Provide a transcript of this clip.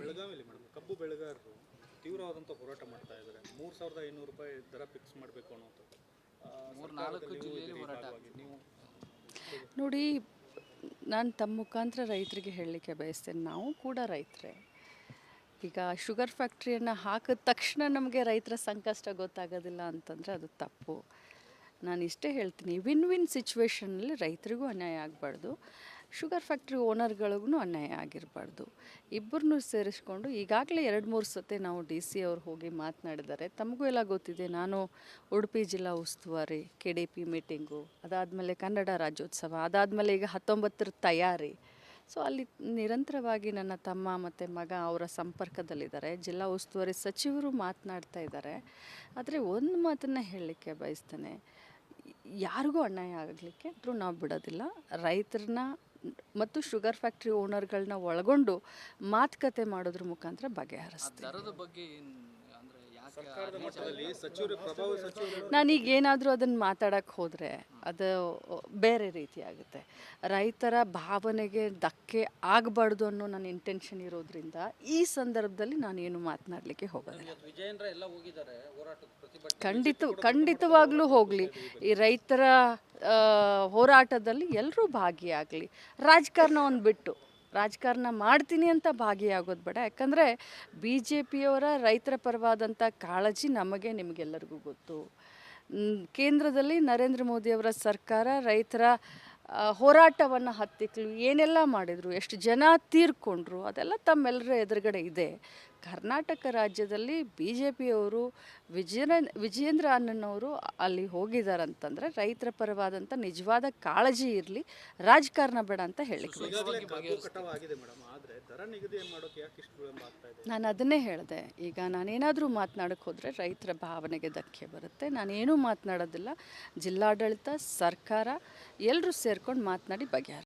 ಬೆಳಗಾವಿಯಲ್ಲಿ ಮೇಡಮ್ ಕಬ್ಬು ಬೆಳೆಗಾರರು ತೀವ್ರವಾದಂಥ ಹೋರಾಟ ಮಾಡ್ತಾ ಇದ್ದಾರೆ. ಮೂರು ಸಾವಿರದ ಐನೂರು ರೂಪಾಯಿ ದರ ಫಿಕ್ಸ್ ಮಾಡಬೇಕು ಅನ್ನೋಂಥದ್ದು ನೀವು ನೋಡಿ ನಾನು ತಮ್ಮ ಮುಖಾಂತರ ರೈತರಿಗೆ ಹೇಳಲಿಕ್ಕೆ ಬಯಸ್ತೇನೆ. ನಾವು ಕೂಡ ರೈತರೇ. ಈಗ ಶುಗರ್ ಫ್ಯಾಕ್ಟ್ರಿಯನ್ನು ಹಾಕಿದ ತಕ್ಷಣ ನಮಗೆ ರೈತರ ಸಂಕಷ್ಟ ಗೊತ್ತಾಗೋದಿಲ್ಲ ಅಂತಂದರೆ ಅದು ತಪ್ಪು. ನಾನು ಇಷ್ಟೇ ಹೇಳ್ತೀನಿ ವಿನ್ ವಿನ್ ಸಿಚುವೇಶನಲ್ಲಿ ರೈತರಿಗೂ ಅನ್ಯಾಯ ಆಗಬಾರ್ದು. ಶುಗರ್ ಫ್ಯಾಕ್ಟ್ರಿ ಓನರ್ಗಳಿಗೂ ಅನ್ಯಾಯ ಆಗಿರಬಾರ್ದು. ಇಬ್ಬರನ್ನೂ ಸೇರಿಸ್ಕೊಂಡು ಈಗಾಗಲೇ ಎರಡು ಮೂರು ಸತಿ ನಾವು ಡಿ ಸಿ ಅವ್ರು ಹೋಗಿ ಮಾತನಾಡಿದ್ದಾರೆ. ತಮಗೂ ಎಲ್ಲ ಗೊತ್ತಿದೆ, ನಾನು ಉಡುಪಿ ಜಿಲ್ಲಾ ಉಸ್ತುವಾರಿ, ಕೆ ಡಿ ಪಿ ಮೀಟಿಂಗು, ಅದಾದಮೇಲೆ ಕನ್ನಡ ರಾಜ್ಯೋತ್ಸವ, ಅದಾದಮೇಲೆ ಈಗ ಹತ್ತೊಂಬತ್ತರ ತಯಾರಿ. ಸೊ, ಅಲ್ಲಿ ನಿರಂತರವಾಗಿ ನನ್ನ ತಮ್ಮ ಮತ್ತು ಮಗ ಅವರ ಸಂಪರ್ಕದಲ್ಲಿದ್ದಾರೆ. ಜಿಲ್ಲಾ ಉಸ್ತುವಾರಿ ಸಚಿವರು ಮಾತನಾಡ್ತಾ ಇದ್ದಾರೆ. ಆದರೆ ಒಂದು ಮಾತನ್ನು ಹೇಳಲಿಕ್ಕೆ ಬಯಸ್ತೇನೆ. ಯಾರಿಗೂ ಅನ್ಯಾಯ ಆಗಲಿಕ್ಕೆ ಆದರೂ ನಾವು ಬಿಡೋದಿಲ್ಲ. ರೈತರನ್ನ ಮತ್ತು ಶುಗರ್ ಫ್ಯಾಕ್ಟ್ರಿ ಓನರ್ಗಳನ್ನ ಒಳಗೊಂಡು ಮಾತುಕತೆ ಮಾಡೋದ್ರ ಮುಖಾಂತರ ಬಗೆಹರಿಸ್ತೀವಿ. ನಾನೀಗ ಏನಾದರೂ ಅದನ್ನು ಮಾತಾಡೋಕ್ಕೆ ಹೋದರೆ ಅದು ಬೇರೆ ರೀತಿ ಆಗುತ್ತೆ ರೈತರ ಭಾವನೆಗೆ ಧಕ್ಕೆ ಆಗಬಾರ್ದು ಅನ್ನೋ ನನ್ನ ಇಂಟೆನ್ಷನ್ ಇರೋದ್ರಿಂದ ಈ ಸಂದರ್ಭದಲ್ಲಿ ನಾನು ಏನು ಮಾತನಾಡಲಿಕ್ಕೆ ಹೋಗೋದಿಲ್ಲ ವಿಜಯೇಂದ್ರ ಎಲ್ಲ ಹೋಗಿದ್ದಾರೆ ಹೋರಾಟದ ಪ್ರತಿಭಟನೆ ಖಂಡಿತ ಖಂಡಿತವಾಗ್ಲೂ ಹೋಗಲಿ. ಈ ರೈತರ ಹೋರಾಟದಲ್ಲಿ ಎಲ್ಲರೂ ಭಾಗಿಯಾಗಲಿ. ರಾಜಕಾರಣ ಒಂದು ಬಿಟ್ಟು. ರಾಜಕಾರಣ ಮಾಡ್ತೀನಿ ಅಂತ ಭಾಗಿಯಾಗೋದು ಬೇಡ. ಯಾಕಂದರೆ ಬಿ ಜೆ ಪಿಯವರ ರೈತರ ಪರವಾದಂಥ ಕಾಳಜಿ ನಮಗೆ ನಿಮಗೆಲ್ಲರಿಗೂ ಗೊತ್ತು. ಕೇಂದ್ರದಲ್ಲಿ ನರೇಂದ್ರ ಮೋದಿಯವರ ಸರ್ಕಾರ ರೈತರ ಹೋರಾಟವನ್ನು ಹತ್ತಿಕ್ಕಲು ಏನೆಲ್ಲ ಮಾಡಿದರು ಎಷ್ಟು ಜನ ತೀರ್ಕೊಂಡ್ರು ಅದೆಲ್ಲ ತಮ್ಮೆಲ್ಲರ ಎದುರುಗಡೆ ಇದೆ. ಕರ್ನಾಟಕ ರಾಜ್ಯದಲ್ಲಿ ಬಿ ಜೆ ಪಿಯವರು ವಿಜಯನ ವಿಜಯೇಂದ್ರ ಅನ್ನನವರು ಅಲ್ಲಿ ಹೋಗಿದ್ದಾರಂತಂದರೆ ರೈತರ ಪರವಾದಂಥ ನಿಜವಾದ ಕಾಳಜಿ ಇರಲಿ ರಾಜಕಾರಣ ಬೇಡ ಅಂತ ಹೇಳಿಕ್ಕೆ ನಿಗದಿ ಮಾಡೋಕೆ ಯಾಕೆ ಇಷ್ಟು ವಿಳಂಬ ನಾನು ಅದನ್ನೇ ಹೇಳಿದೆ. ಈಗ ನಾನೇನಾದರೂ ಮಾತನಾಡಕ್ಕೆ ಹೋದರೆ ರೈತರ ಭಾವನೆಗೆ ಧಕ್ಕೆ ಬರುತ್ತೆ. ನಾನೇನೂ ಮಾತನಾಡೋದಿಲ್ಲ. ಜಿಲ್ಲಾಡಳಿತ, ಸರ್ಕಾರ ಎಲ್ಲರೂ ಸೇರ್ಕೊಂಡು ಮಾತನಾಡಿ ಬಗೆಹರಿಸ್ತೀವಿ